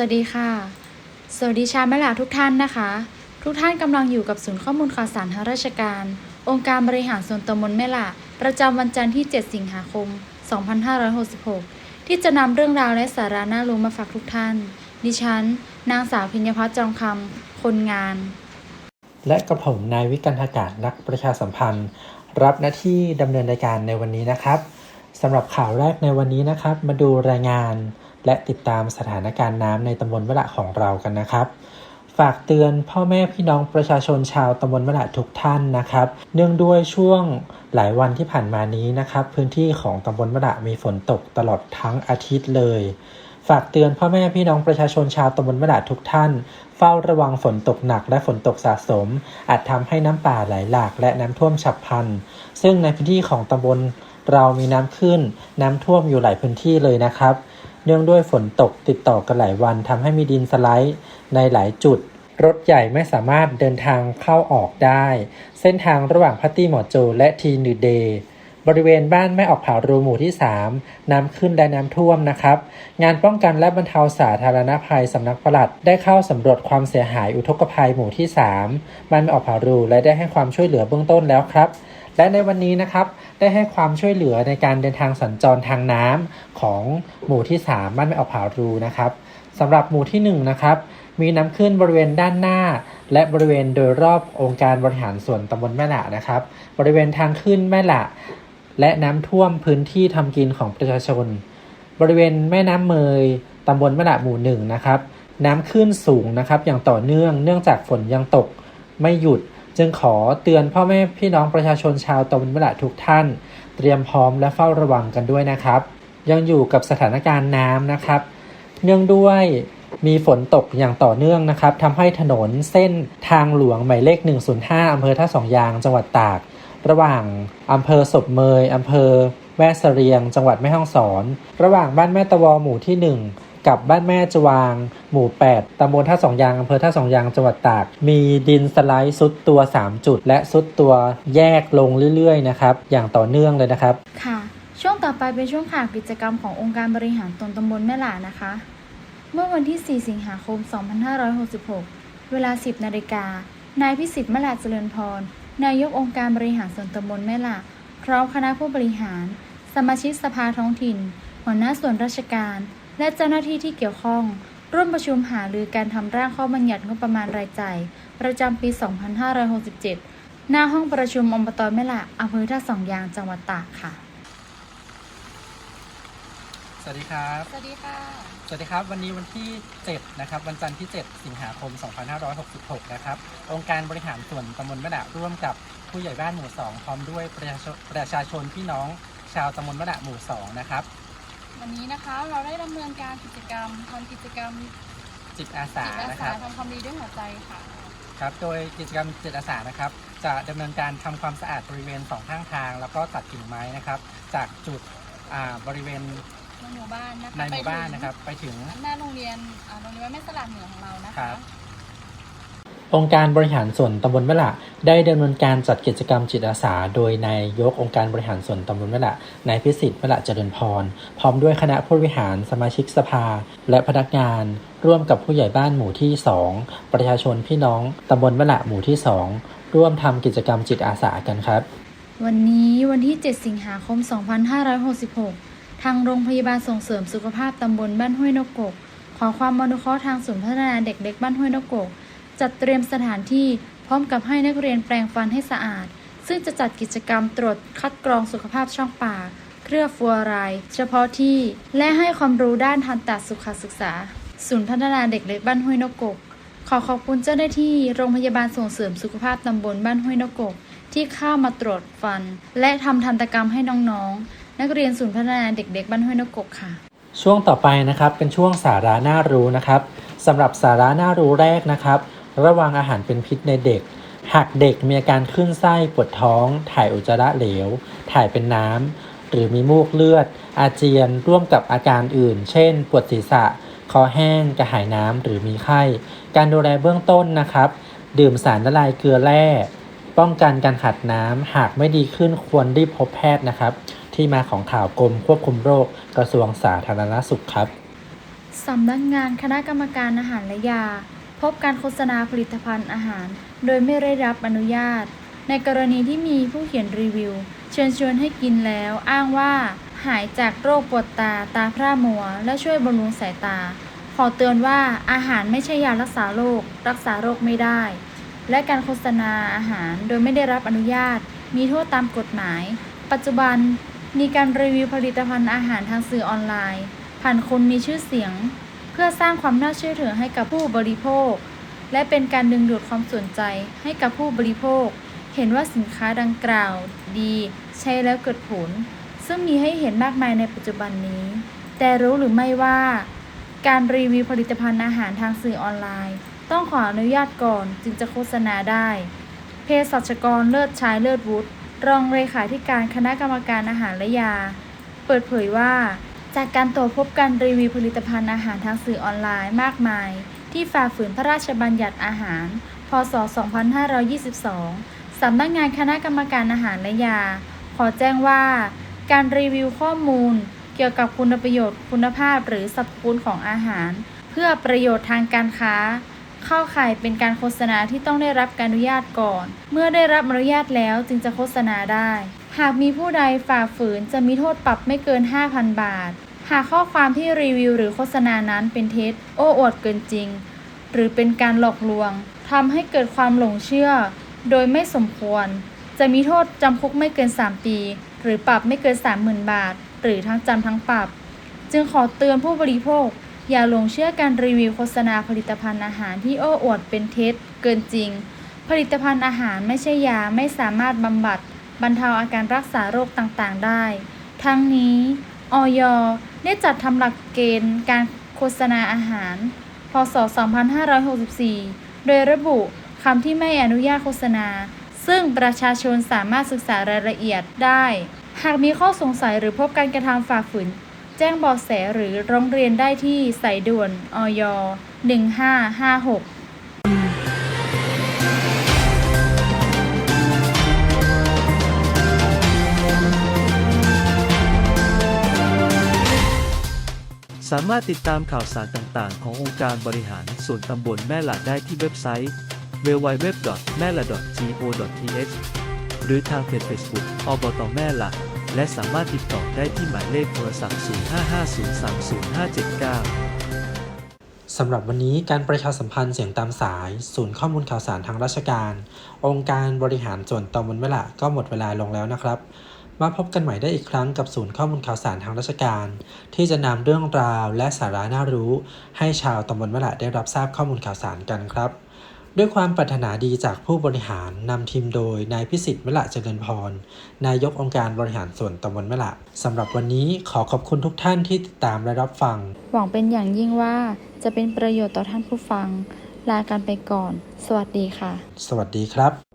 วัสดีค่ะ สวัสดีชาวแม่หลาทุกท่านนะคะ ทุกท่านกำลังอยู่กับศูนย์ข้อมูลข่าวสารทางราชการ องค์การบริหารส่วนตำบลแม่หละประจำวันจันทร์ที่ 7 สิงหาคม 2566 ที่จะนำเรื่องราวและสาระน่ารู้มาฝากทุกท่าน ดิฉัน นางสาวพิญญพัฒน์จองคำคนงาน และกระผมนายวิกันทกาศนักประชาสัมพันธ์ รับหน้าที่ดำเนินรายการในวันนี้นะครับสำหรับข่าวแรกในวันนี้นะครับ มาดูรายงาน และติดตามสถานการณ์น้ำในตำบลมะละของเรากันนะครับ ฝากเตือนพ่อแม่พี่น้องประชาชนชาวตำบลมะละทุกท่านนะครับ เนื่องด้วยช่วงหลายวันที่ผ่านมานี้นะครับ พื้นที่ของตำบลมะละมีฝนตกตลอดทั้งอาทิตย์เลย ฝากเตือนพ่อแม่พี่น้องประชาชนชาวตำบลมะละทุกท่าน เฝ้าระวังฝนตกหนักและฝนตกสะสม อาจทำให้น้ำป่าไหลหลากและน้ำท่วมฉับพลัน ซึ่งในพื้นที่ของตำบลเรามีน้ำขึ้น น้ำท่วมอยู่หลายพื้นที่เลยนะครับ เนื่องด้วยฝนตกติดต่อกันหลายวันทำให้มีดินสไลด์ในหลายจุด รถใหญ่ไม่สามารถเดินทางเข้าออกได้ เส้นทางระหว่างพัตตี้หมอโจและทีนือเดย์บริเวณบ้านแม่ออกผารูหมู่ที่ 3 น้ำขึ้นและน้ำท่วมนะครับ งานป้องกันและบรรเทาสาธารณภัยสำนักปลัด ได้เข้าสำรวจความเสียหายอุทกภัยหมู่ที่ 3 บ้านแม่ออกผารูและได้ให้ความช่วยเหลือเบื้องต้นแล้วครับ และในวันนี้นะครับได้ให้ความช่วยเหลือในการเดินทางสัญจรทางน้ำของหมู่ที่ 3 บ้านแม่ออกผารูนะครับสำหรับหมู่ที่ 1 นะครับ มีน้ำขึ้นบริเวณด้านหน้า และบริเวณโดยรอบองค์การบริหารส่วนตำบลแม่หละนะครับ บริเวณทางขึ้นแม่หละ และน้ำท่วมพื้นที่ทำกินของประชาชน บริเวณแม่น้ำเมยตำบลแมะละหมู่หนึ่งนะครับ น้ำขึ้นสูงนะครับ อย่างต่อเนื่องเนื่องจากฝนยังตกไม่หยุด จึงขอเตือนพ่อแม่พี่น้องประชาชนชาวตำบลมะละทุกท่าน เตรียมพร้อมและเฝ้าระวังกันด้วยนะครับ ยังอยู่กับสถานการณ์น้ำนะครับ เนื่องด้วยมีฝนตกอย่างต่อเนื่องนะครับทำให้ถนนเส้นทางหลวงหมายเลข 105 อำเภอท่าสองยาง จังหวัดตาก ระหว่างอำเภอศพเมยอำเภอแม่เสรียง จังหวัดแม่ฮ่องสอน ระหว่างบ้านแม่ตะวอหมู่ที่ 1 กับบ้านแม่จวาง หมู่ 8ตำบลท่าสองยางอำเภอท่าสองยางจังหวัดตาก มีดินสไลด์ซุดตัว 3 จุด และซุดตัวแยกลงเรื่อยๆนะครับอย่างต่อเนื่องเลยนะครับ ค่ะ ช่วงต่อไปเป็นช่วงข่าวกิจกรรมขององค์การบริหารตนตำบลแม่หลานะคะ เมื่อวันที่ 4 สิงหาคม 2566 เวลา 10 นาฬิกานายพิสิทธิ์แมะหลาเจริญพร นายกองค์การบริหารส่วนตำบลแม่หลาพร้อมคณะผู้บริหาร สมาชิกสภาท้องถิ่น หัวหน้าส่วนราชการ และเจ้าหน้าที่ที่เกี่ยวข้อง ร่วมประชุมหารือการทำร่างข้อบัญญัติงบประมาณรายจ่าย ประจำปี 2567 หน้าห้องประชุมอบตแม่หละอำเภอท่าสองยางจังหวัดตากค่ะ สวัสดีครับ สวัสดีค่ะ สวัสดีครับ วันนี้วันที่ 7 นะครับ วันจันทร์ที่ 7 สิงหาคม 2566 นะครับ องค์การบริหารส่วนตำบลมะดะร่วมกับผู้ใหญ่บ้านหมู่ 2 พร้อมด้วยประชาชนประชาชนพี่น้องชาวตำบลมะดะหมู่ 2 นะครับ วันนี้นะคะเราได้ดำเนินการกิจกรรมทำกิจกรรมจิตอาสาจิตอานะคสารับ ทำความดีด้วยหัวใจค่ะ ครับ โดยกิจกรรมจิตอาสานะครับ จะดำเนินการทำความสะอาดบริเวณสองข้างทาง แล้วก็ตัดกิ่งไม้นะครับ จากจุดอ่าบริเวณในหมู่บ้านนะคะในหมู่บ้านไปถึงนะครับไปถึงหน้าโรงเรียนอ่าโรงเรียนวัดแม่สลัดเหนือของเรานะครัคะ บ องค์การบริหารส่วนตำบลมะละได้ดำเนินการจัดกิจกรรมจิตอาสา โดยนายยกองค์การบริหารส่วนตำบลมะละนายพิสิทธิ์มะละเจริญพร พร้อมด้วยคณะผู้บริหารสมาชิกสภา และพนักงาน ร่วมกับผู้ใหญ่บ้านหมู่ที่ 2 ประชาชนพี่น้องตำบลมะละหมู่ที่ 2 ร่วมทำกิจกรรมจิตอาสากันครับ วันนี้วันที่ 7 สิงหาคม 2566 ทางโรงพยาบาลส่งเสริมสุขภาพตำบลบ้านห้วยนกกกขอความอนุเคราะห์ทางศูนย์พัฒนาเด็กเล็กบ้านห้วยนกกก จัดเตรียมสถานที่พร้อมกับให้นักเรียนแปรงฟันให้สะอาด ซึ่งจะจัดกิจกรรมตรวจคัดกรองสุขภาพช่องปาก เครือฟัวไรด์เฉพาะที่ และให้ความรู้ด้านทันตสุขศึกษา ศูนย์พัฒนาเด็กเล็กบ้านห้วยนกกก ขอขอบคุณเจ้าหน้าที่โรงพยาบาลส่งเสริมสุขภาพตำบลบ้านห้วยนกกก ที่เข้ามาตรวจฟัน และทำทันตกรรมให้น้องๆ นักเรียนศูนย์พัฒนาเด็กๆบ้านห้วยนกกกค่ะช่วงต่อไปนะครับเป็นช่วงสาระน่ารู้นะครับสำหรับสาระน่ารู้แรกนะครับ ระวังอาหารเป็นพิษในเด็ก หากเด็กมีอาการขึ้นไส้ปวดท้อง ถ่ายอุจจาระเหลว ถ่ายเป็นน้ำหรือมีมูกเลือด อาเจียนร่วมกับอาการอื่น เช่น ปวดศีรษะ คอแห้ง กระหายน้ำหรือมีไข้ การดูแลเบื้องต้นนะครับ ดื่มสารละลายเกลือแร่ป้องกันการขาดน้ำหากไม่ดีขึ้นควรรีบพบแพทย์นะครับ ที่มาของข่าวกรมควบคุมโรคกระทรวงสาธารณสุขครับสำนักงานคณะกรรมการอาหารและยา พบการโฆษณาผลิตภัณฑ์อาหาร โดยไม่ได้รับอนุญาต ในกรณีที่มีผู้เขียนรีวิว เชิญชวนให้กินแล้ว อ้างว่า หายจากโรคปวดตาตาพร่ามัว และช่วยบำรุงสายตา ขอเตือนว่าอาหารไม่ใช่ยารักษาโรครักษาโรคไม่ได้ และการโฆษณาอาหารโดยไม่ได้รับอนุญาต มีโทษตามกฎหมาย ปัจจุบันมีการรีวิวผลิตภัณฑ์อาหารทางสื่อออนไลน์ ผ่านคนมีชื่อเสียง เพื่อสร้างความน่าเชื่อถือให้กับผู้บริโภค และเป็นการดึงดูดความสนใจให้กับผู้บริโภค เห็นว่าสินค้าดังกล่าวดี ใช้แล้วเกิดผล ซึ่งมีให้เห็นมากมายในปัจจุบันนี้ แต่รู้หรือไม่ว่า การรีวิวผลิตภัณฑ์อาหารทางสื่อออนไลน์ ต้องขออนุญาตก่อนจึงจะโฆษณาได้เภสัชกรเลิศชายเลิศวุฒิรองเลขาธิการคณะกรรมการอาหารและยา เปิดเผยว่า จากการตรวจพบการรีวิวผลิตภัณฑ์อาหารทางสื่อออนไลน์มากมาย ที่ฝ่าฝืนพระราชบัญญัติอาหาร พศ 2522 สำนักงานคณะกรรมการอาหารและยา ขอแจ้งว่า การรีวิวข้อมูล เกี่ยวกับคุณประโยชน์คุณภาพหรือสรรพคุณของอาหาร เพื่อประโยชน์ทางการค้า เข้าข่ายเป็นการโฆษณาที่ต้องได้รับการอนุญาตก่อน เมื่อได้รับอนุญาตแล้วจึงจะโฆษณาได้ หากมีผู้ใดฝ่าฝืนจะมีโทษปรับไม่เกิน 5,000 บาท หากข้อความที่รีวิวหรือโฆษณานั้นเป็นเท็จ โอ้อวดเกินจริง หรือเป็นการหลอกลวงทำให้เกิดความหลงเชื่อ โดยไม่สมควร จะมีโทษจำคุกไม่เกิน 3 ปี หรือปรับไม่เกิน 30,000 บาท หรือทั้งจำทั้งปรับ จึงขอเตือนผู้บริโภค อย่าหลงเชื่อการรีวิวโฆษณาผลิตภัณฑ์อาหารที่โอ้อวดเป็นเท็จ เกินจริง ผลิตภัณฑ์อาหารไม่ใช่ยาไม่สามารถบำบัด บรรเทาอาการรักษาโรคต่างๆ ได้ ทั้งนี้ออยได้จัดทำหลักเกณฑ์การโฆษณาอาหาร พศ 2564 โดยระบุคำที่ไม่อนุญาตโฆษณา ซึ่งประชาชนสามารถศึกษารายละเอียดได้ หากมีข้อสงสัยหรือพบการกระทำฝ่าฝืน แจ้งเบาะแสหรือร้องเรียนได้ที่สายด่วนอย1556 สามารถติดตามข่าวสารต่างๆ ขององค์การบริหารส่วนตำบลแม่หละได้ที่เว็บไซต์ www.mela.go.th หรือทางเพจ Facebook อบตแม่หละและสามารถติดต่อได้ที่หมายเลขโทรศัพท์ 055030579 สำหรับวันนี้การประชาสัมพันธ์เสียงตามสาย ศูนย์ข้อมูลข่าวสารทางราชการ องค์การบริหารส่วนตำบลแม่หละก็หมดเวลาลงแล้วนะครับ มาพบกันใหม่ได้อีกครั้งกับศูนย์ข้อมูลข่าวสารทางราชการ ที่จะนำเรื่องราวและสาระน่ารู้ ให้ชาวตำบลแม่ละได้รับทราบข้อมูลข่าวสารกันครับ ด้วยความปรารถนาดีจากผู้บริหารนำทีมโดยนายพิสิทธิ์มะละเจริญพร นายกองค์การบริหารส่วนตำบลมะละสำหรับวันนี้ขอขอบคุณทุกท่านที่ติดตามและรับฟัง หวังเป็นอย่างยิ่งว่าจะเป็นประโยชน์ต่อท่านผู้ฟัง ลากันไปก่อน สวัสดีค่ะ สวัสดีครับ